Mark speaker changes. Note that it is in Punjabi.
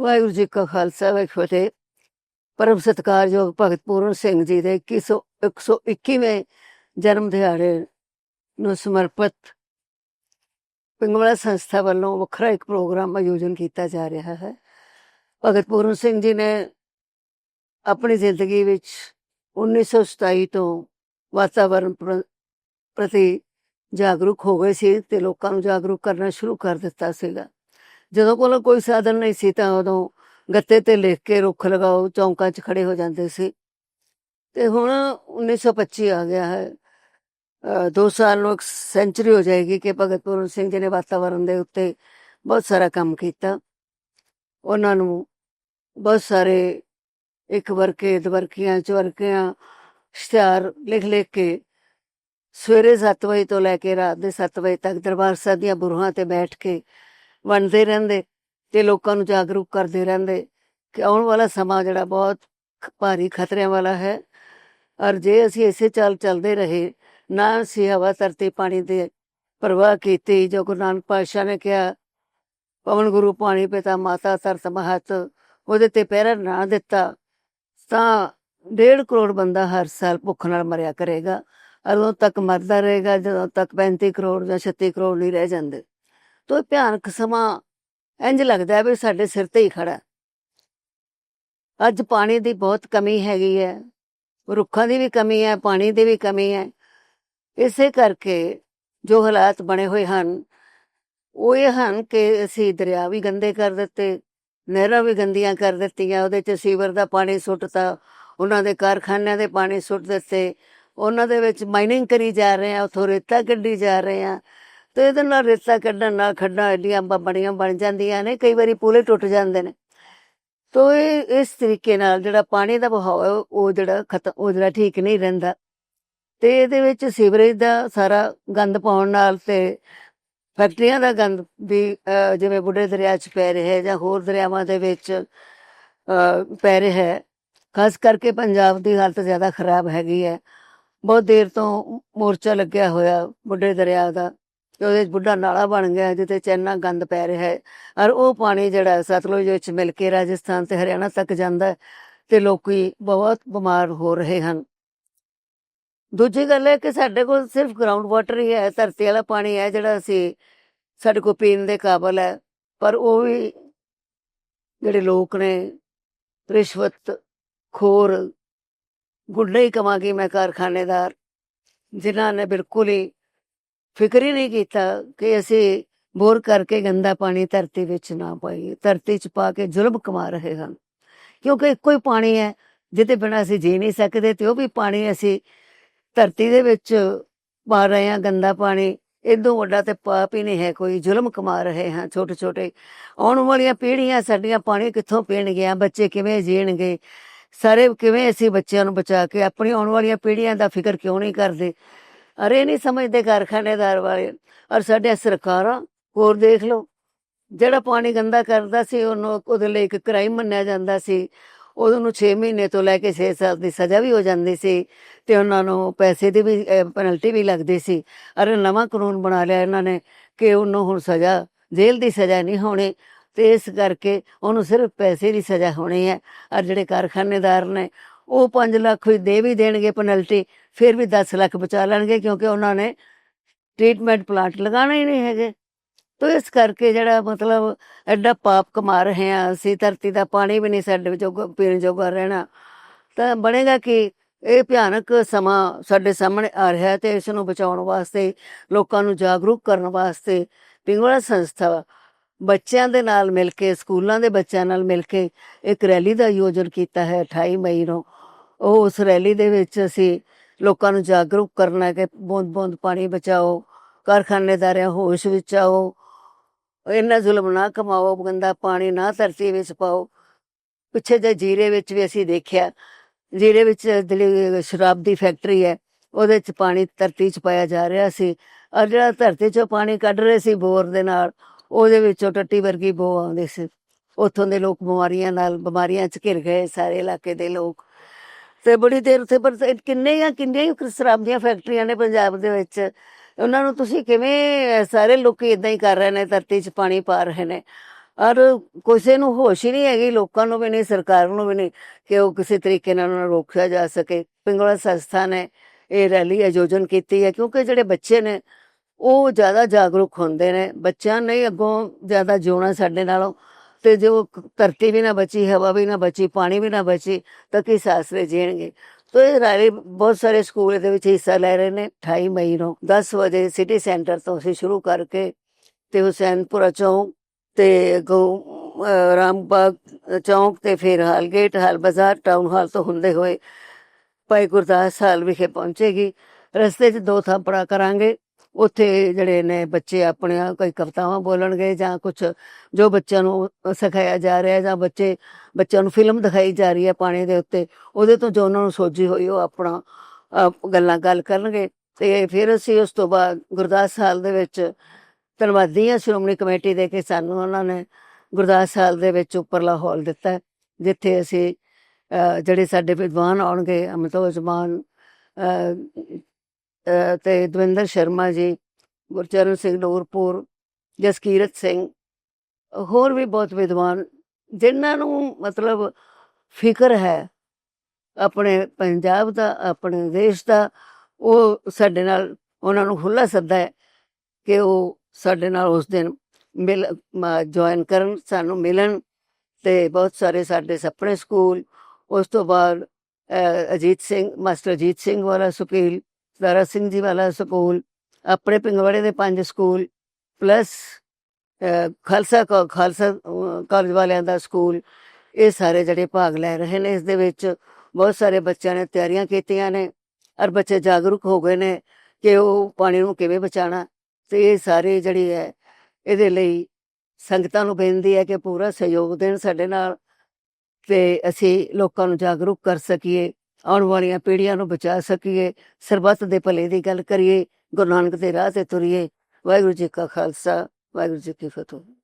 Speaker 1: ਵਾਹਿਗੁਰੂ ਜੀ ਕਾ ਖਾਲਸਾ, ਵਾਹਿਗੁਰੂ ਫਤਿਹ। ਪਰਮ ਸਤਿਕਾਰਯੋਗ ਭਗਤ ਪੂਰਨ ਸਿੰਘ ਜੀ ਦੇ 21 121ਵੇਂ ਜਨਮ ਦਿਹਾੜੇ ਨੂੰ ਸਮਰਪਿਤ ਪਿੰਗਵਲਾ ਸੰਸਥਾ ਵੱਲੋਂ ਵੱਖਰਾ ਇੱਕ ਪ੍ਰੋਗਰਾਮ ਆਯੋਜਨ ਕੀਤਾ ਜਾ ਰਿਹਾ ਹੈ। ਭਗਤ ਪੂਰਨ ਸਿੰਘ ਜੀ ਨੇ ਆਪਣੀ ਜ਼ਿੰਦਗੀ ਵਿੱਚ 1927 ਤੋਂ ਵਾਤਾਵਰਣ ਪ੍ਰ- ਪ੍ਰਤੀ ਜਾਗਰੂਕ ਹੋ ਗਏ ਸੀ ਤੇ ਲੋਕਾਂ ਨੂੰ ਜਾਗਰੂਕ ਕਰਨਾ ਸ਼ੁਰੂ ਕਰ ਦਿੱਤਾ ਸੀਗਾ। ਜਦੋਂ ਕੋਲ ਕੋਈ ਸਾਧਨ ਨਹੀਂ ਸੀ ਤਾਂ ਉਦੋਂ ਗੱਤੇ ਤੇ ਲਿਖ ਕੇ ਰੁੱਖ ਲਗਾਓ ਚੌਂਕਾਂ 'ਚ ਖੜੇ ਹੋ ਜਾਂਦੇ ਸੀ। ਤੇ ਹੁਣ 1925 ਆ ਗਿਆ ਹੈ। ਅ, ਦੋ ਸਾਲ ਨੂੰ ਇੱਕ ਸੈਂਚਰੀ ਹੋ ਜਾਏਗੀ ਕਿ ਭਗਤ ਪੂਰਨ ਸਿੰਘ ਜੀ ਨੇ ਵਾਤਾਵਰਣ ਦੇ ਉੱਤੇ ਬਹੁਤ ਸਾਰਾ ਕੰਮ ਕੀਤਾ। ਉਹਨਾਂ ਨੂੰ ਬਹੁਤ ਸਾਰੇ ਇੱਕ ਵਰਕੇ ਦਵਰਕੀਆਂ ਚਵਰਕੀਆਂ ਇਸ਼ਤਿਹਾਰ ਲਿਖ ਲਿਖ ਕੇ ਸਵੇਰੇ 7 ਵਜੇ ਤੋਂ ਲੈ ਕੇ ਰਾਤ ਦੇ 7 ਵਜੇ ਤੱਕ ਦਰਬਾਰ ਸਾਹਿਬ ਦੀਆਂ ਬੁਰਹਾਂ ਤੇ ਬੈਠ ਕੇ ਵੰਡਦੇ ਰਹਿੰਦੇ ਤੇ ਲੋਕਾਂ ਨੂੰ ਜਾਗਰੂਕ ਕਰਦੇ ਰਹਿੰਦੇ ਕਿ ਆਉਣ ਵਾਲਾ ਸਮਾਂ ਜਿਹੜਾ ਬਹੁਤ ਭਾਰੀ ਖਤਰਿਆਂ ਵਾਲਾ ਹੈ। ਔਰ ਜੇ ਅਸੀਂ ਇਸੇ ਚਾਲ ਚੱਲਦੇ ਰਹੇ, ਨਾ ਅਸੀਂ ਹਵਾ ਧਰਤੀ ਪਾਣੀ ਦੇ ਪਰਵਾਹ ਕੀਤੀ, ਜੋ ਗੁਰੂ ਨਾਨਕ ਪਾਤਸ਼ਾਹ ਨੇ ਕਿਹਾ, ਪਵਨ ਗੁਰੂ ਪਾਣੀ ਪਿਤਾ ਮਾਤਾ ਧਰਤ ਮਹਤ, ਉਹਦੇ ਤੇ ਪਹਿਰਾ ਨਾ ਦਿੱਤਾ, ਤਾਂ ਡੇਢ ਕਰੋੜ ਬੰਦਾ ਹਰ ਸਾਲ ਭੁੱਖ ਨਾਲ ਮਰਿਆ ਕਰੇਗਾ। ਉਦੋਂ ਤੱਕ ਮਰਦਾ ਰਹੇਗਾ, ਜਦੋਂ ਤੱਕ 35 ਕਰੋੜ ਜਾਂ 36 ਕਰੋੜ ਨਹੀਂ ਰਹਿ ਜਾਂਦੇ। ਤੋ ਭਿਆਨਕ ਸਮਾਂ ਇੰਜ ਲੱਗਦਾ ਵੀ ਸਾਡੇ ਸਿਰ ਤੇ ਹੀ ਖੜਾ ਅੱਜ ਪਾਣੀ ਦੀ ਬਹੁਤ ਕਮੀ ਹੈਗੀ ਹੈ, ਰੁੱਖਾਂ ਦੀ ਵੀ ਕਮੀ ਹੈ, ਪਾਣੀ ਦੀ ਵੀ ਕਮੀ ਹੈ। ਇਸੇ ਕਰਕੇ ਜੋ ਹਾਲਾਤ ਬਣੇ ਹੋਏ ਹਨ, ਉਹ ਇਹ ਹਨ ਕਿ ਅਸੀਂ ਦਰਿਆ ਵੀ ਗੰਦੇ ਕਰ ਦਿੱਤੇ, ਨਹਿਰਾਂ ਵੀ ਗੰਦੀਆਂ ਕਰ ਦਿੱਤੀਆਂ, ਉਹਦੇ ਚ ਸੀਵਰ ਦਾ ਪਾਣੀ ਸੁੱਟਤਾ, ਉਹਨਾਂ ਦੇ ਕਾਰਖਾਨਿਆਂ ਦੇ ਪਾਣੀ ਸੁੱਟ ਦਿੱਤੇ, ਉਹਨਾਂ ਦੇ ਵਿੱਚ ਮਾਈਨਿੰਗ ਕਰੀ ਜਾ ਰਹੇ ਆ ਉਥੋਂ ਰੇਤਾ ਕੱਢੀ ਜਾ ਰਹੇ ਆ ਤੇ ਇਹਦੇ ਨਾਲ ਰੇਤਾ ਕੱਢਣ ਨਾਲ ਖੱਡਾਂ ਐਡੀਆਂ ਬ- ਬੜੀਆਂ ਬਣ ਜਾਂਦੀਆਂ ਨੇ, ਕਈ ਵਾਰੀ ਪੂਲੇ ਟੁੱਟ ਜਾਂਦੇ ਨੇ। ਤੋ ਇਹ, ਇਸ ਤਰੀਕੇ ਨਾਲ ਜਿਹੜਾ ਪਾਣੀ ਦਾ ਵਹਾਅ ਹੈ, ਉਹ ਜਿਹੜਾ ਖਤਮ, ਉਹ ਜਿਹੜਾ ਠੀਕ ਨਹੀਂ ਰਹਿੰਦਾ। ਤੇ ਇਹਦੇ ਵਿੱਚ ਸੀਵਰੇਜ ਦਾ ਸਾਰਾ ਗੰਦ ਪਾਉਣ ਨਾਲ ਤੇ ਫੈਕਟਰੀਆਂ ਦਾ ਗੰਦ ਵੀ ਜਿਵੇਂ ਬੁੱਢੇ ਦਰਿਆ 'ਚ ਪੈ ਰਿਹਾ ਹੈ ਜਾਂ ਹੋਰ ਦਰਿਆਵਾਂ ਦੇ ਵਿੱਚ ਪੈ ਰਿਹਾ ਹੈ। ਖਾਸ ਕਰਕੇ ਪੰਜਾਬ ਦੀ ਹਾਲਤ ਜ਼ਿਆਦਾ ਖਰਾਬ ਹੈਗੀ ਹੈ। ਬਹੁਤ ਦੇਰ ਤੋਂ ਮੋਰਚਾ ਲੱਗਿਆ ਹੋਇਆ ਬੁੱਢੇ ਦਰਿਆ ਦਾ। ਤੇ ਉਹਦੇ 'ਚ ਬੁੱਢਾ ਨਾਲਾ ਬਣ ਗਿਆ ਜਿੱਥੇ ਚ ਇੰਨਾ ਗੰਦ ਪੈ ਰਿਹਾ ਹੈ। ਔਰ ਉਹ ਪਾਣੀ ਜਿਹੜਾ ਸਤਲੁਜ ਵਿੱਚ ਮਿਲ ਕੇ ਰਾਜਸਥਾਨ ਤੇ ਹਰਿਆਣਾ ਤੱਕ ਜਾਂਦਾ ਹੈ ਤੇ ਲੋਕੀ ਬਹੁਤ ਬਿਮਾਰ ਹੋ ਰਹੇ ਹਨ। ਦੂਜੀ ਗੱਲ ਹੈ ਕਿ ਸਾਡੇ ਕੋਲ ਸਿਰਫ ਗਰਾਊਂਡ ਵਾਟਰ ਹੀ ਹੈ, ਧਰਤੀ ਵਾਲਾ ਪਾਣੀ ਹੈ ਜਿਹੜਾ ਅਸੀਂ ਸਾਡੇ ਕੋਲ ਪੀਣ ਦੇ ਕਾਬਲ ਹੈ। ਪਰ ਉਹ ਵੀ ਜਿਹੜੇ ਲੋਕ ਨੇ, ਰਿਸ਼ਵਤ ਖੋਰ, ਗੁੰਡੇ ਹੀ ਕਮਾਂਗੇ ਮੈਂ ਕਾਰਖਾਨੇਦਾਰ, ਜਿਨ੍ਹਾਂ ਨੇ ਬਿਲਕੁਲ ਹੀ ਫਿਕਰ ਹੀ ਨਹੀਂ ਕੀਤਾ ਕਿ ਅਸੀਂ ਬੋਰ ਕਰਕੇ ਗੰਦਾ ਪਾਣੀ ਧਰਤੀ ਵਿੱਚ ਨਾ ਪਾਈਏ, ਧਰਤੀ 'ਚ ਪਾ ਕੇ ਜ਼ੁਲਮ ਕਮਾ ਰਹੇ ਹਨ ਕਿਉਂਕਿ ਇੱਕੋ ਹੀ ਪਾਣੀ ਹੈ, ਜਿਹਦੇ ਬਿਨਾਂ ਅਸੀਂ ਜੀ ਨਹੀਂ ਸਕਦੇ ਤੇ ਉਹ ਵੀ ਪਾਣੀ ਅਸੀਂ ਧਰਤੀ ਦੇ ਵਿੱਚ ਪਾ ਰਹੇ ਹਾਂ, ਗੰਦਾ ਪਾਣੀ। ਇਦੋਂ ਵੱਡਾ ਤੇ ਪਾਪ ਹੀ ਨਹੀਂ ਹੈ, ਕੋਈ ਜ਼ੁਲਮ ਕਮਾ ਰਹੇ ਹਾਂ ਛੋਟੇ ਛੋਟੇ ਆਉਣ ਵਾਲੀਆਂ ਪੀੜ੍ਹੀਆਂ ਸਾਡੀਆਂ ਪਾਣੀ ਕਿੱਥੋਂ ਪੀਣਗੀਆਂ, ਬੱਚੇ ਕਿਵੇਂ ਜੀਣਗੇ? ਸਾਰੇ ਕਿਵੇਂ ਅਸੀਂ ਬੱਚਿਆਂ ਨੂੰ ਬਚਾ ਕੇ, ਆਪਣੀ ਆਉਣ ਵਾਲੀਆਂ ਪੀੜ੍ਹੀਆਂ ਦਾ ਫਿਕਰ ਕਿਉਂ ਨਹੀਂ ਕਰਦੇ? ਅਰੇ ਨਹੀਂ ਸਮਝਦੇ ਕਾਰਖਾਨੇਦਾਰ ਵਾਲੇ। ਔਰ ਸਾਡੇ ਸਰਕਾਰਾਂ, ਹੋਰ ਦੇਖ ਲਓ, ਜਿਹੜਾ ਪਾਣੀ ਗੰਦਾ ਕਰਦਾ ਸੀ, ਉਹਨੂੰ ਉਹਦੇ ਲਈ ਇੱਕ ਕ੍ਰਾਈਮ ਮੰਨਿਆ ਜਾਂਦਾ ਸੀ। ਉਹਨੂੰ ਨੂੰ 6 ਮਹੀਨੇ ਤੋਂ ਲੈ ਕੇ 6 ਸਾਲ ਦੀ ਸਜ਼ਾ ਵੀ ਹੋ ਜਾਂਦੀ ਸੀ ਤੇ ਉਹਨਾਂ ਨੂੰ ਪੈਸੇ ਦੀ ਵੀ ਪੈਨਲਟੀ ਵੀ ਲੱਗਦੀ ਸੀ। ਅਰੇ ਨਵਾਂ ਕਾਨੂੰਨ ਬਣਾ ਲਿਆ ਇਹਨਾਂ ਨੇ ਕਿ ਉਹਨੂੰ ਹੁਣ ਸਜ਼ਾ, ਜੇਲ੍ਹ ਦੀ ਸਜ਼ਾ ਨਹੀਂ ਹੋਣੀ ਤੇ ਇਸ ਕਰਕੇ ਉਹਨੂੰ ਸਿਰਫ ਪੈਸੇ ਦੀ ਸਜ਼ਾ ਹੋਣੀ ਹੈ। ਔਰ ਜਿਹੜੇ ਕਾਰਖਾਨੇਦਾਰ ਨੇ ਉਹ 5 ਲੱਖ ਵੀ ਦੇ ਵੀ ਦੇਣਗੇ ਪੈਨਲਟੀ ਫਿਰ ਵੀ 10 ਲੱਖ ਬਚਾ ਲੈਣਗੇ ਕਿਉਂਕਿ ਉਹਨਾਂ ਨੇ ਟ੍ਰੀਟਮੈਂਟ ਪਲਾਂਟ ਲਗਾਉਣਾ ਹੀ ਨਹੀਂ ਹੈਗੇ। ਤੋ ਇਸ ਕਰਕੇ ਜਿਹੜਾ ਮਤਲਬ ਐਡਾ ਪਾਪ ਕਮਾ ਰਹੇ ਆ ਅਸੀਂ, ਧਰਤੀ ਦਾ ਪਾਣੀ ਵੀ ਨਹੀਂ ਸਾਡੇ ਜੋਗਾ- ਪੀਣ ਜੋਗਾ ਰਹਿਣਾ, ਤਾਂ ਬਣੇਗਾ ਕਿ? ਇਹ ਭਿਆਨਕ ਸਮਾਂ ਸਾਡੇ ਸਾਹਮਣੇ ਆ ਰਿਹਾ ਹੈ ਤੇ ਇਸ ਨੂੰ ਬਚਾਉਣ ਵਾਸਤੇ, ਲੋਕਾਂ ਨੂੰ ਜਾਗਰੂਕ ਕਰਨ ਵਾਸਤੇ ਪਿੰਗਲਾ ਸੰਸਥਾ ਬੱਚਿਆਂ ਦੇ ਨਾਲ ਮਿਲ ਕੇ, ਸਕੂਲਾਂ ਦੇ ਬੱਚਿਆਂ ਨਾਲ ਮਿਲ ਕੇ ਇੱਕ ਰੈਲੀ ਦਾ ਆਯੋਜਨ ਕੀਤਾ ਹੈ 28 ਮਈ ਨੂੰ। ਉਹ ਉਸ ਰੈਲੀ ਦੇ ਵਿੱਚ ਅਸੀਂ ਲੋਕਾਂ ਨੂੰ ਜਾਗਰੂਕ ਕਰਨਾ ਕਿ ਬੂੰਦ ਬੂੰਦ ਪਾਣੀ ਬਚਾਓ ਕਾਰਖਾਨੇਦਾਰਿਆਂ ਹੋਸ਼ ਵਿੱਚ ਆਓ, ਇੰਨਾ ਜ਼ੁਲਮ ਨਾ ਕਮਾਓ, ਗੰਦਾ ਪਾਣੀ ਨਾ ਧਰਤੀ ਵਿੱਚ ਪਾਓ। ਪਿੱਛੇ ਜੇ ਜੀਰੇ ਵਿੱਚ ਵੀ ਅਸੀਂ ਦੇਖਿਆ, ਜੀਰੇ ਵਿੱਚ ਜਿਹੜੀ ਸ਼ਰਾਬ ਦੀ ਫੈਕਟਰੀ ਹੈ, ਉਹਦੇ ਚ ਪਾਣੀ ਧਰਤੀ ਚ ਪਾਇਆ ਜਾ ਰਿਹਾ ਸੀ। ਔਰ ਜਿਹੜਾ ਧਰਤੀ ਚੋਂ ਪਾਣੀ ਕੱਢ ਰਹੇ ਸੀ ਬੋਰ ਦੇ ਨਾਲ, ਉਹਦੇ ਵਿੱਚੋਂ ਟੱਟੀ ਵਰਗੀ ਬੋ ਆਉਂਦੀ ਸੀ। ਉੱਥੋਂ ਦੇ ਲੋਕ ਬਿਮਾਰੀਆਂ ਨਾਲ, ਬਿਮਾਰੀਆਂ ਚ ਘਿਰ ਗਏ ਸਾਰੇ ਇਲਾਕੇ ਦੇ ਲੋਕ। ਤੇ ਬੜੀ ਦੇਰ ਉੱਥੇ ਪਰ ਕਿੰਨੇ ਜਾਂ ਕਿੰਨੇ ਹੀ ਸ਼ਰਾਬ ਦੀਆਂ ਫੈਕਟਰੀਆਂ ਨੇ ਪੰਜਾਬ ਦੇ ਵਿੱਚ। ਉਹਨਾਂ ਨੂੰ ਤੁਸੀਂ ਕਿਵੇਂ ਸਾਰੇ ਲੋਕੀ ਇਦਾਂ ਹੀ ਕਰ ਰਹੇ ਨੇ, ਧਰਤੀ 'ਚ ਪਾਣੀ ਪਾ ਰਹੇ ਨੇ। ਔਰ ਕਿਸੇ ਨੂੰ ਹੋਸ਼ ਹੀ ਨਹੀਂ ਹੈਗੀ, ਲੋਕਾਂ ਨੂੰ ਵੀ ਨਹੀਂ, ਸਰਕਾਰ ਨੂੰ ਵੀ ਨਹੀਂ ਕਿ ਉਹ ਕਿਸੇ ਤਰੀਕੇ ਨਾਲ ਉਹਨਾਂ ਨੂੰ ਰੋਕਿਆ ਜਾ ਸਕੇ। ਪਿੰਗਲਾ ਸੰਸਥਾ ਨੇ ਇਹ ਰੈਲੀ ਆਯੋਜਨ ਕੀਤੀ ਹੈ, ਕਿਉਂਕਿ ਜਿਹੜੇ ਬੱਚੇ ਨੇ, ਉਹ ਜ਼ਿਆਦਾ ਜਾਗਰੂਕ ਹੁੰਦੇ ਨੇ। ਬੱਚਿਆਂ ਨੇ ਅੱਗੋਂ ਜ਼ਿਆਦਾ ਜਿਉਣਾ ਸਾਡੇ ਨਾਲੋਂ। ਤੇ ਜੋ ਕ- ਧਰਤੀ ਵੀ ਨਾ ਬਚੀ, ਹਵਾ ਵੀ ਨਾ ਬਚੀ, ਪਾਣੀ ਵੀ ਨਾ ਬਚੀ, ਤਾਂ ਕੀ ਸਾਸਰੇ ਜੀਣਗੇ? ਤੋ ਇਹ ਰੈਲੀ ਬਹੁਤ ਸਾਰੇ ਸਕੂਲ ਇਹਦੇ ਵਿੱਚ ਹਿੱਸਾ ਲੈ ਰਹੇ ਨੇ 28 ਮਈ ਨੂੰ। 10 ਵਜੇ ਸਿਟੀ ਸੈਂਟਰ ਤੋਂ ਅਸੀਂ ਸ਼ੁਰੂ ਕਰਕੇ ਤੇ ਹੁਸੈਨਪੁਰਾ ਚੌਂਕ ਤੇ ਗੋ ਅਹ ਰਾਮਬਾਗ ਚੌਂਕ ਤੇ ਫਿਰ ਹਾਲਗੇਟ ਹਾਲ ਬਾਜ਼ਾਰ ਟਾਊਨ ਹਾਲ ਤੋਂ ਹੁੰਦੇ ਹੋਏ ਭਾਈ ਗੁਰਦਾਸ ਹਾਲ ਵਿਖੇ ਪਹੁੰਚੇਗੀ। ਰਸਤੇ 'ਚ ਦੋ ਥਾਂ ਥਾਪੜਾ ਕਰਾਂਗੇ। ਉੱਥੇ ਜਿਹੜੇ ਨੇ ਬੱਚੇ ਆਪਣੀਆਂ ਕੋਈ ਕਵਿਤਾਵਾਂ ਬੋਲਣਗੇ ਜਾਂ ਕੁਝ ਜੋ ਬੱਚਿਆਂ ਨੂੰ ਸਿਖਾਇਆ ਜਾ ਰਿਹਾ ਜਾਂ ਬੱਚੇ, ਬੱਚਿਆਂ ਨੂੰ ਫਿਲਮ ਦਿਖਾਈ ਜਾ ਰਹੀ ਹੈ ਪਾਣੀ ਦੇ ਉੱਤੇ, ਉਹਦੇ ਤੋਂ ਜੋ ਉਹਨਾਂ ਨੂੰ ਸੋਝੀ ਹੋਈ ਉਹ ਆਪਣਾ ਗੱਲਾਂ ਗੱਲ ਕਰਨਗੇ। ਤੇ ਫਿਰ ਅਸੀਂ ਉਸ ਤੋਂ ਬਾਅਦ ਗੁਰਦਾਸ ਹਾਲ ਦੇ ਵਿੱਚ ਧੰਨਵਾਦੀ ਹਾਂ, ਸ਼੍ਰੋਮਣੀ ਕਮੇਟੀ ਦੇ ਕਿ ਸਾਨੂੰ ਉਹਨਾਂ ਨੇ ਗੁਰਦਾਸ ਹਾਲ ਦੇ ਵਿੱਚ ਉੱਪਰਲਾ ਹਾਲ ਦਿੱਤਾ ਜਿੱਥੇ ਅਸੀਂ ਜਿਹੜੇ ਸਾਡੇ ਵਿਦਵਾਨ ਆਉਣਗੇ ਅਮਿਤੋਜ ਮਾਨ ਤੇ ਦਵਿੰਦਰ ਸ਼ਰਮਾ ਜੀ, ਗੁਰਚਰਨ ਸਿੰਘ ਨੂਰਪੁਰ, ਜਸਕੀਰਤ ਸਿੰਘ, ਹੋਰ ਵੀ ਬਹੁਤ ਵਿਦਵਾਨ, ਜਿਨ੍ਹਾਂ ਨੂੰ ਮਤਲਬ ਫਿਕਰ ਹੈ ਆਪਣੇ ਪੰਜਾਬ ਦਾ, ਆਪਣੇ ਦੇਸ਼ ਦਾ, ਉਹ ਸਾਡੇ ਨਾਲ, ਉਹਨਾਂ ਨੂੰ ਖੁੱਲਾ ਸੱਦਾ ਹੈ ਕਿ ਉਹ ਸਾਡੇ ਨਾਲ ਉਸ ਦਿਨ ਮਿਲ ਜੁਆਇਨ ਕਰਨ, ਸਾਨੂੰ ਮਿਲਣ ਤੇ ਬਹੁਤ ਸਾਰੇ ਸਾਡੇ ਸਪਰੇ ਸਕੂਲ, ਉਸ ਤੋਂ ਬਾਅਦ ਅਜੀਤ ਸਿੰਘ, ਮਾਸਟਰ ਅਜੀਤ ਸਿੰਘ ਵਾਲਾ ਸਕੂਲ ਦਾਰਾ ਸਿੰਘ ਜੀ ਵਾਲਾ ਸਕੂਲ, ਆਪਣੇ ਪਿੰਗਵਾੜੇ ਦੇ ਪੰਜ ਸਕੂਲ ਪਲੱਸ ਖਾਲਸਾ ਕਾ- ਖਾਲਸਾ ਕਾਲਜ ਵਾਲਿਆਂ ਦਾ ਸਕੂਲ, ਇਹ ਸਾਰੇ ਜਿਹੜੇ ਭਾਗ ਲੈ ਰਹੇ ਨੇ, ਇਸ ਦੇ ਵਿੱਚ ਬਹੁਤ ਸਾਰੇ ਬੱਚਿਆਂ ਨੇ ਤਿਆਰੀਆਂ ਕੀਤੀਆਂ ਨੇ ਔਰ ਬੱਚੇ ਜਾਗਰੂਕ ਹੋ ਗਏ ਨੇ ਕਿ ਉਹ ਪਾਣੀ ਨੂੰ ਕਿਵੇਂ ਬਚਾਉਣਾ, ਤੇ ਇਹ ਸਾਰੇ ਜਿਹੜੀ ਹੈ, ਇਹਦੇ ਲਈ ਸੰਗਤਾਂ ਨੂੰ ਬੇਨਤੀ ਹੈ ਕਿ ਪੂਰਾ ਸਹਿਯੋਗ ਦੇਣ ਸਾਡੇ ਨਾਲ, ਤੇ ਅਸੀਂ ਲੋਕਾਂ ਨੂੰ ਜਾਗਰੂਕ ਕਰ ਸਕੀਏ। ਆਉਣ ਵਾਲੀਆਂ ਪੀੜ੍ਹੀਆਂ ਨੂੰ ਬਚਾ ਸਕੀਏ, ਸਰਬੱਤ ਦੇ ਭਲੇ ਦੀ ਗੱਲ ਕਰੀਏ, ਗੁਰੂ ਨਾਨਕ ਦੇ ਰਾਹ ਤੇ ਤੁਰੀਏ। ਵਾਹਿਗੁਰੂ ਜੀ ਕਾ ਖਾਲਸਾ, ਵਾਹਿਗੁਰੂ ਜੀ ਕੀ ਫਤਿਹ।